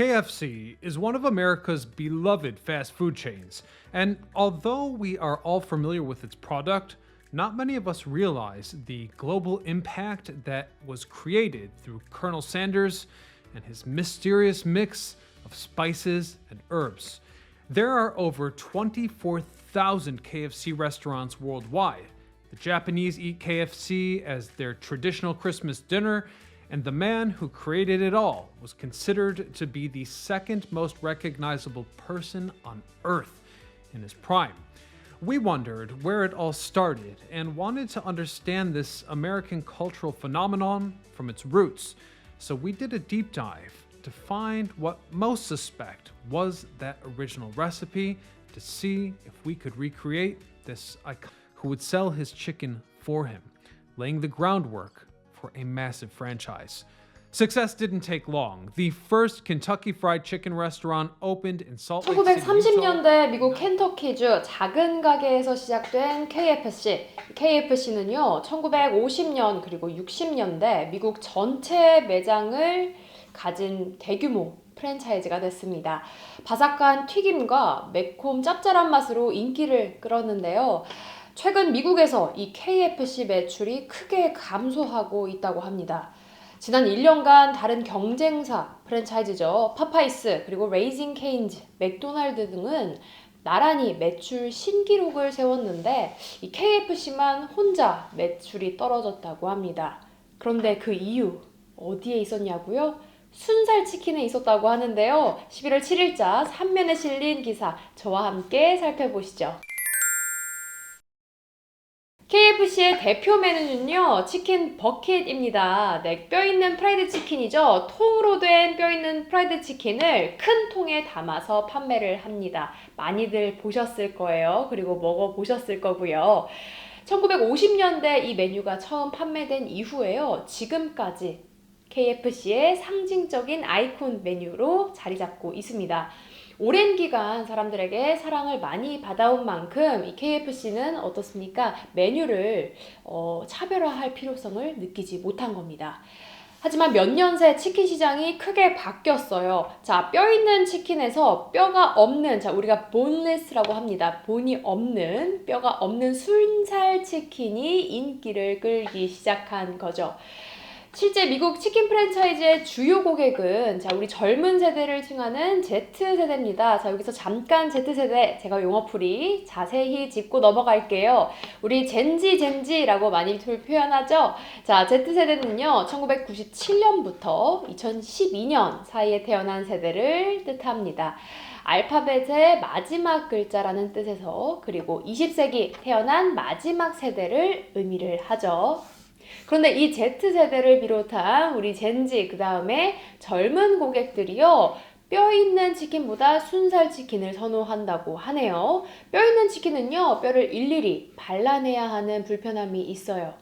KFC is one of America's beloved fast food chains, and although we are all familiar with its product, not many of us realize the global impact that was created through Colonel Sanders and his mysterious mix of spices and herbs. There are over 24,000 KFC restaurants worldwide. The Japanese eat KFC as their traditional Christmas dinner, and the man who created it all was considered to be the second most recognizable person on earth in his prime. We wondered where it all started and wanted to understand this American cultural phenomenon from its roots. So we did a deep dive to find what most suspect was that original recipe to see if we could recreate this icon who would sell his chicken for him, laying the groundwork for a massive franchise. Success didn't take long. The first Kentucky Fried Chicken restaurant opened in Salt Lake City, Utah. 1930년대 미국 켄터키주 작은 가게에서 시작된 KFC. KFC는요, 1950년 그리고 60년대 미국 전체 매장을 가진 대규모 프랜차이즈가 됐습니다. 바삭한 튀김과 매콤 짭짤한 맛으로 인기를 끌었는데요. 최근 미국에서 이 KFC 매출이 크게 감소하고 있다고 합니다. 지난 1년간 다른 경쟁사 프랜차이즈죠. 파파이스, 그리고 레이징 케인즈, 맥도날드 등은 나란히 매출 신기록을 세웠는데 이 KFC만 혼자 매출이 떨어졌다고 합니다. 그런데 그 이유 어디에 있었냐고요? 순살 치킨에 있었다고 하는데요. 11월 7일자 3면에 실린 기사 저와 함께 살펴보시죠. KFC의 대표 메뉴는요, 치킨 버킷입니다. 네, 뼈 있는 프라이드 치킨이죠. 통으로 된 뼈 있는 프라이드 치킨을 큰 통에 담아서 판매를 합니다. 많이들 보셨을 거예요. 그리고 먹어보셨을 거고요. 1950년대 이 메뉴가 처음 판매된 이후에요. 지금까지 KFC의 상징적인 아이콘 메뉴로 자리 잡고 있습니다. 오랜 기간 사람들에게 사랑을 많이 받아온 만큼 이 KFC는 어떻습니까? 메뉴를 어, 차별화할 필요성을 느끼지 못한 겁니다. 하지만 몇 년 새 치킨 시장이 크게 바뀌었어요. 자, 뼈 있는 치킨에서 뼈가 없는, 자, 우리가 본레스라고 합니다. 본이 없는, 뼈가 없는 순살 치킨이 인기를 끌기 시작한 거죠. 실제 미국 치킨 프랜차이즈의 주요 고객은 자 우리 젊은 세대를 칭하는 Z세대입니다. 자 여기서 잠깐 Z세대 제가 용어풀이 자세히 짚고 넘어갈게요. 우리 젠지 젠지라고 많이 표현하죠. 자 Z세대는요 1997년부터 2012년 사이에 태어난 세대를 뜻합니다. 알파벳의 마지막 글자라는 뜻에서 그리고 20세기 태어난 마지막 세대를 의미를 하죠. 그런데 이 Z세대를 비롯한 우리 젠지, 그 다음에 젊은 고객들이요. 뼈 있는 치킨보다 순살 치킨을 선호한다고 하네요. 뼈 있는 치킨은요, 뼈를 일일이 발라내야 하는 불편함이 있어요.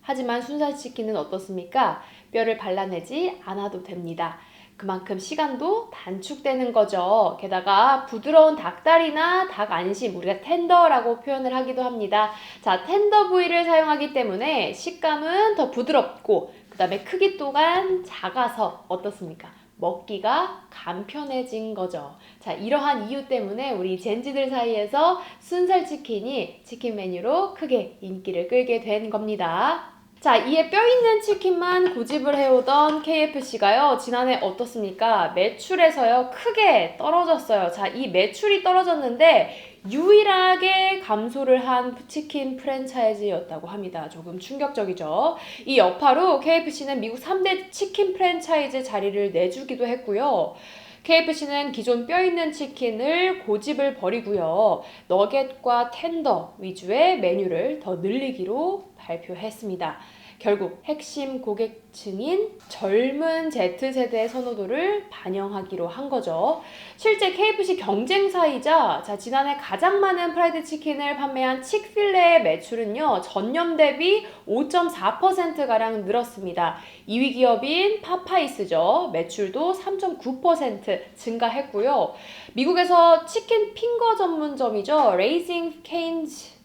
하지만 순살 치킨은 어떻습니까? 뼈를 발라내지 않아도 됩니다. 그만큼 시간도 단축되는 거죠. 게다가 부드러운 닭다리나 닭 안심, 우리가 텐더라고 표현을 하기도 합니다. 자, 텐더 부위를 사용하기 때문에 식감은 더 부드럽고, 그 다음에 크기 또한 작아서 어떻습니까? 먹기가 간편해진 거죠. 자, 이러한 이유 때문에 우리 젠지들 사이에서 순살 치킨이 치킨 메뉴로 크게 인기를 끌게 된 겁니다. 자, 이에 뼈 있는 치킨만 고집을 해오던 KFC가요, 지난해 어떻습니까? 매출에서요, 크게 떨어졌어요. 자, 이 매출이 떨어졌는데, 유일하게 감소를 한 치킨 프랜차이즈였다고 합니다. 조금 충격적이죠. 이 여파로 KFC는 미국 3대 치킨 프랜차이즈 자리를 내주기도 했고요. KFC는 기존 뼈 있는 치킨을 고집을 버리고요. 너겟과 텐더 위주의 메뉴를 더 늘리기로 발표했습니다. 결국 핵심 고객층인 젊은 Z세대의 선호도를 반영하기로 한 거죠. 실제 KFC 경쟁사이자 자, 지난해 가장 많은 프라이드 치킨을 판매한 칙필레의 매출은요, 전년 대비 5.4%가량 늘었습니다. 2위 기업인 파파이스죠. 매출도 3.9% 증가했고요. 미국에서 치킨 핑거 전문점이죠. 레이징 케인즈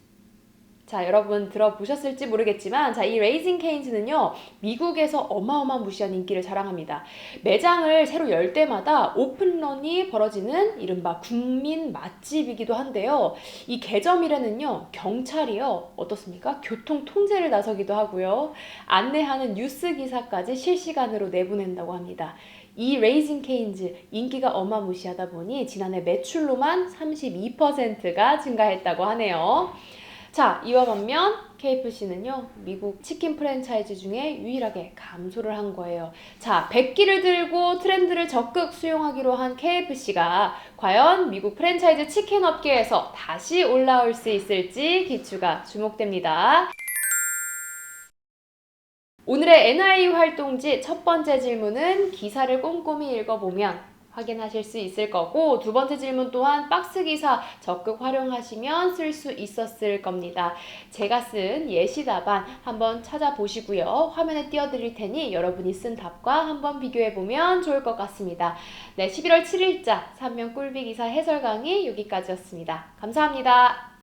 자, 여러분 들어보셨을지 모르겠지만, 자, 이 레이징 케인즈는요, 미국에서 어마어마무시한 인기를 자랑합니다. 매장을 새로 열 때마다 오픈런이 벌어지는 이른바 국민 맛집이기도 한데요. 이 개점일에는요, 경찰이요, 어떻습니까? 교통 통제를 나서기도 하고요. 안내하는 뉴스 기사까지 실시간으로 내보낸다고 합니다. 이 레이징 케인즈 인기가 어마무시하다 보니 지난해 매출로만 32%가 증가했다고 하네요. 자, 이와 반면 KFC는요, 미국 치킨 프랜차이즈 중에 유일하게 감소를 한 거예요. 자, 백기를 들고 트렌드를 적극 수용하기로 한 KFC가 과연 미국 프랜차이즈 치킨 업계에서 다시 올라올 수 있을지 기추가 주목됩니다. 오늘의 NIU 활동지 첫 번째 질문은 기사를 꼼꼼히 읽어보면 확인하실 수 있을 거고 두 번째 질문 또한 박스 기사 적극 활용하시면 쓸 수 있었을 겁니다. 제가 쓴 예시 답안 한번 찾아보시고요. 화면에 띄워드릴 테니 여러분이 쓴 답과 한번 비교해보면 좋을 것 같습니다. 네, 11월 7일자 3명 꿀비 기사 해설 강의 여기까지였습니다. 감사합니다.